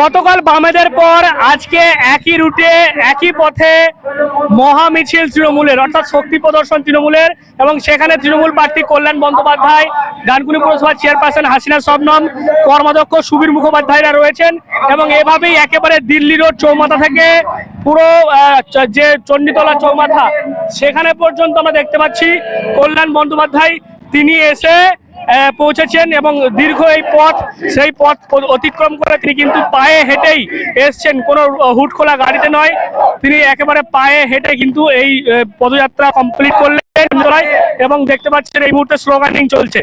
গতকাল বামেদের পর আজকে একই রুটে, একই পথে মহা মিছিল তৃণমূলের, অর্থাৎ শক্তি প্রদর্শন তৃণমূলের এবং সেখানে তৃণমূল প্রার্থী কল্যাণ বন্দ্যোপাধ্যায় ডানকুনি পৌরসভার চেয়ারপারসন হাসিনা শবনম, কর্মাধ্যক্ষ সুবীর মুখোপাধ্যায়রা রয়েছেন এবং এভাবেই একেবারে দিল্লি রোড চৌমাথা থেকে পুরো যে চণ্ডীতলা চৌমাথা, সেখানে পর্যন্ত আমরা দেখতে পাচ্ছি কল্যাণ বন্দ্যোপাধ্যায়, তিনি এসে পৌঁছেছেন এবং দীর্ঘ এই পথ, সেই পথ অতিক্রম করে তিনি কিন্তু পায়ে হেঁটেই এসছেন। কোনো হুট খোলা গাড়িতে নয়, তিনি একেবারে পায়ে হেঁটে কিন্তু এই পদযাত্রা কমপ্লিট করলেন এবং দেখতে পাচ্ছেন এই মুহূর্তে স্লোগানিং চলছে।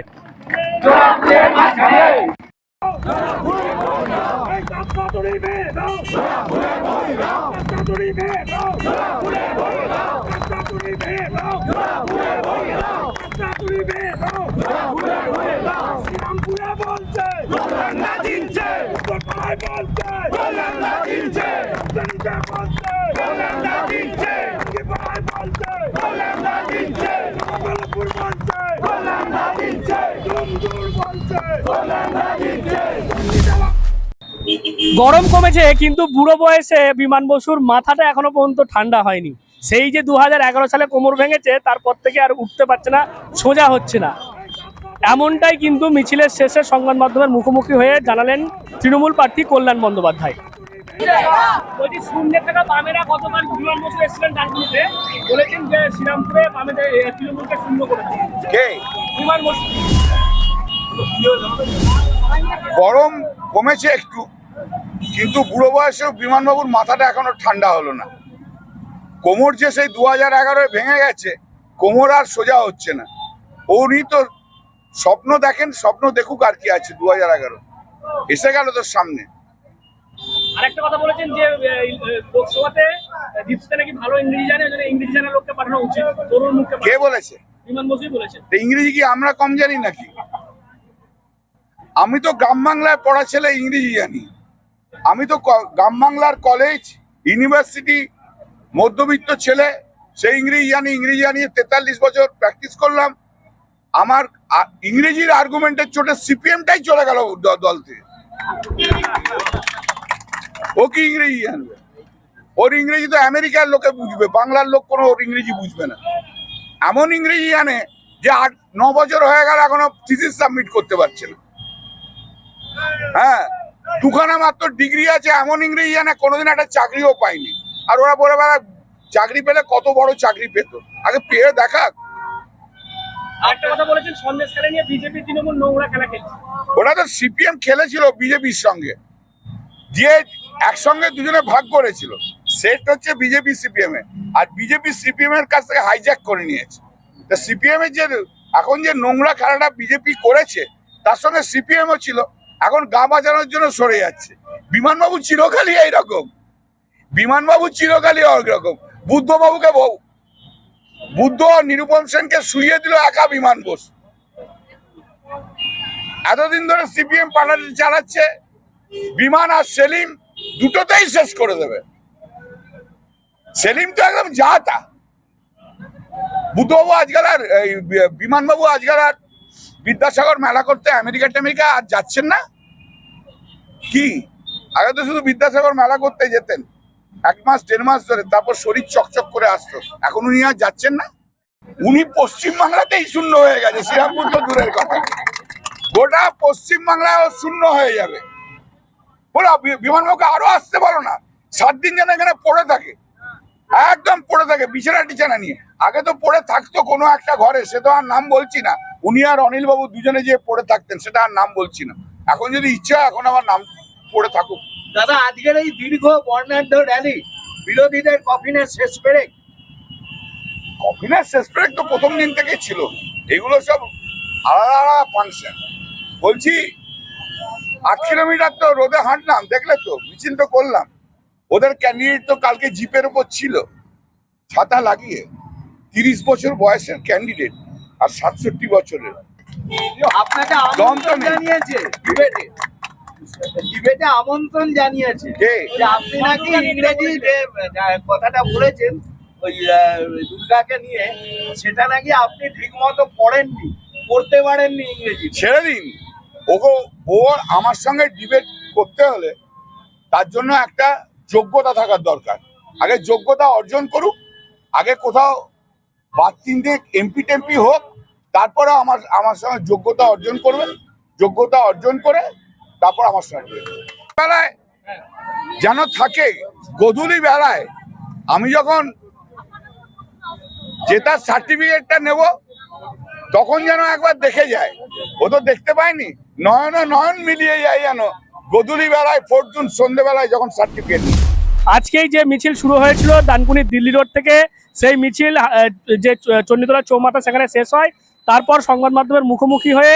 গরম কমেছে, কিন্তু বুড়ো বয়সে বিমান বসুর মাথাটা এখনও পর্যন্ত ঠান্ডা হয়নি। সেই যে দু হাজার এগারো সালে কোমর ভেঙেছে, তারপর থেকে আর উঠতে পারছে না, সোজা হচ্ছে না। এমনটাই কিন্তু মিছিলের শেষে সংবাদ মাধ্যমের মুখোমুখি হয়ে জানালেন তৃণমূল প্রার্থী কল্যাণ বন্দ্যোপাধ্যায়। বলছি শূন্যে থাকা বামেরা বিমান বসু এসেছিলেন ডানকুনিতে বলেছেন যে শ্রীরামপুরে বামেদের তৃণমূলকে শূন্য কে? বিমান বসু গরম কমেছে একটু কিন্তু বুড়ো বয়সেও বিমানবাবুর মাথাটা এখনও ঠান্ডা হলো না। কোমর যে সেই দু হাজার এগারোয় ভেঙে গেছে কোমর আর সোজা হচ্ছে না। উনি তো স্বপ্ন দেখেন স্বপ্ন দেখুক আর কি আছে দু হাজার এগারো। এসে গেল তোর সামনে। আরেকটা কথা বলেছেন যে লোকসভাতে দীপসিতে নাকি ভালো ইংরেজি জানে ওই ইংরেজি জানা লোককে পাঠানো উচিত তরুণ মুখকে কে বলেছে? বিমান বসুই বলেছেন। তো ইংরেজি কি আমরা কম জানি নাকি? আমি তো গ্রাম বাংলায় পড়া ছেলে ইংরেজি জানি। আমি তো গ্রাম বাংলার কলেজ ইউনিভার্সিটি মধ্যবিত্ত ছেলে সেই ইংরেজি জানি ইংরেজি জানি তেতাল্লিশ বছর প্র্যাকটিস করলাম। আমার ইংরেজির আর্গুমেন্টের চোটে সিপিএমটাই চলে গেল দল থেকে। ও কি ইংরেজি জানবে? ওর ইংরেজি তো আমেরিকার লোকে বুঝবে বাংলার লোক কোনো ওর ইংরেজি বুঝবে না। এমন ইংরেজি জানে যে আট ন বছর হয়ে গেল এখনও থিসিস সাবমিট করতে পারছে না। হ্যাঁ দুখানা মাত্র ডিগ্রি আছে এমন ইংরেজি জানে কোনোদিন একটা চাকরিও পায়নি। আর ওরা বলে বেড়া চাকরি পেলে কত বড় চাকরি পেত? আগে পেয়ে দেখাক। খেলছে। ওরা তো সিপিএম খেলেছিল বিজেপির সঙ্গে। দিয়ে একসঙ্গে দুজনে ভাগ করেছিল, সেট হচ্ছে বিজেপি সিপিএম এ আর বিজেপি সিপিএম এর কাছ থেকে হাইজ্যাক করে নিয়েছে। তা সিপিএম এর যে, এখন যে নোংরা খেলাটা বিজেপি করেছে, তার সঙ্গে সিপিএম ও ছিল। এখন গা বাজানোর জন্য সরে যাচ্ছে। বিমানবাবু চিরকালই এইরকম। বিমানবাবু চিরকালই রকম বুদ্ধবাবুকে বউ। বুদ্ধ নিরুপম সেনকে শুইয়ে দিল একা বিমান বোস। এতদিন ধরে সিপিএম পার্লার চালাচ্ছে। বিমান আর সেলিম দুটোতেই শেষ করে দেবে। সেলিম তো একদম যা তা বুদ্ধবাবু আজকাল আর, এই বিমানবাবু আজকাল আর বিদ্যাসাগর মেলা করতে আমেরিকা টেমেরিকা আর যাচ্ছেন না? কি? আগে তো শুধু বিদ্যাসাগর মেলা করতে যেতেন। এক মাস, দেড় মাস ধরে, তারপর শরীর চকচক করে আসতো। এখন উনি আর যাচ্ছেন না? উনি পশ্চিম বাংলাতেই শূন্য হয়ে গেছে, শ্রীরামপুর তো দূরের কথা। গোটা পশ্চিম বাংলায় শূন্য হয়ে যাবে। বলো বিমানবাবুকে আরও আসতে বলো না। সাত দিন যেন এখানে পড়ে থাকে। একদম পড়ে থাকে বিছানা টিছানা নিয়ে। আগে তো পড়ে থাকতো কোনো একটা ঘরে সে তো আর নাম বলছি না। উনি আর অনিল বাবু দুজনে যে পড়ে থাকতেন সেটা আর নাম বলছি না। এখন যদি ইচ্ছা হয়, এখন আমার নাম পড়ে থাকুক। দাদা আজকের এই দীর্ঘ বর্ণাঢ্য র্যালি বিরোধীদের কফিনের শেষ পেরে কফিনের শেষ ব্রেক তো প্রথম দিন থেকেই ছিল। এগুলো সব আলাদা আলাদা ফাংশন বলছি আট কিলোমিটার তো রোদে হাঁটলাম দেখলে তো মিছিল তো করলাম। ওদের ক্যান্ডিডেট তো কালকে জিপের উপর ছিল। ছাতা লাগিয়ে তিরিশ বছর বয়সের ক্যান্ডিডেট আর সাতষট্টি বছরের। আপনাকে আমন্ত্রণ। জানিয়েছে? ডিবেটে। ডিবেটে আমন্ত্রণ জানিয়েছে? কে? যে আপনি নাকি ইংরেজি যে কথাটা বলেছেন ওই দুর্গাকে নিয়ে সেটা নাকি আপনি ঠিক মতো পড়েননি পড়তে পারেননি ইংরেজি ছেড়ে দিন। ওগো ও আমার সঙ্গে ডিবেট করতে হলে তার জন্য একটা যোগ্যতা থাকার দরকার। আগে যোগ্যতা অর্জন করুক, আগে কোথাও বাদ তিনটে এমপি টেমপি হোক, তারপরে আমার আমার সঙ্গে যোগ্যতা অর্জন করবে, যোগ্যতা অর্জন করে তারপর আমার সঙ্গে বেলায় যেন থাকে, গধূলি বেলায় আমি যখন জেতার সার্টিফিকেটটা নেব, তখন যেন একবার দেখে যায়। ও তো দেখতে পায়নি। নয়ন নয়ন মিলিয়ে যায় যেন। গধূলি বেলায়, ফোরজুন সন্ধেবেলায় যখন সার্টিফিকেট আজকেই যে মিছিল শুরু হয়েছিল দানকুনি দিল্লি রোড থেকে, সেই মিছিল যে চণ্ডীতলা চৌমাথা সেখানে শেষ হয়। তারপর সংবাদ মাধ্যমের মুখোমুখি হয়ে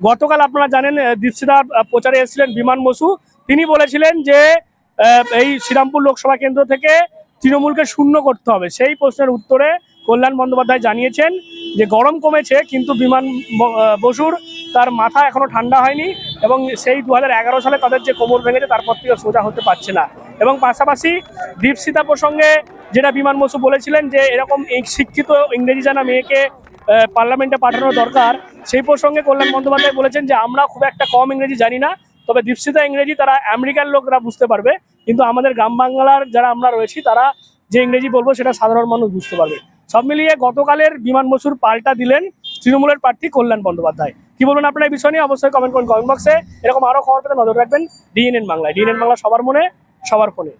গতকাল আপনারা জানেন দীপশিদার প্রচারে এসেছিলেন বিমান বসু। তিনি বলেছিলেন যে এই শ্রীরামপুর লোকসভা কেন্দ্র থেকে তৃণমূলকে শূন্য করতে হবে। সেই প্রশ্নের উত্তরে কল্যাণ বন্দ্যোপাধ্যায় জানিয়েছেন যে গরম কমেছে, কিন্তু বিমান বসুর তার মাথা এখনও ঠান্ডা হয়নি এবং সেই দু হাজার এগারো সালে তাদের যে কোমর ভেঙেছে তারপর থেকে সোজা হতে পারছে না। এবং পাশাপাশি দীপসিতা প্রসঙ্গে যেটা বিমান বসু বলেছিলেন যে এরকম শিক্ষিত ইংরেজি জানা মেয়েকে পার্লামেন্টে পাঠানো দরকার, সেই প্রসঙ্গে কল্যাণ বন্দ্যোপাধ্যায় বলেছেন যে আমরা খুব একটা কম ইংরেজি জানি না, তবে দীপসিতা ইংরেজি তারা আমেরিকার লোকরা বুঝতে পারবে, কিন্তু আমাদের গ্রাম বাংলার যারা আমরা রয়েছি তারা যে ইংরেজি বলব সেটা সাধারণ মানুষ বুঝতে পারবে। সব মিলিয়ে গতকালের বিমান বসুর পাল্টা দিলেন তৃণমূলের প্রার্থী কল্যাণ বন্দ্যোপাধ্যায়। কি বলবেন আপনার এই বিষয় নিয়ে? অবশ্যই কমেন্ট করুন কমেন্ট বক্সে এরকম আরও খবর পেতে নজর রাখবেন ডিএনএন বাংলায়। ডিএনএন বাংলা সবার মনে, সবার ফোনে।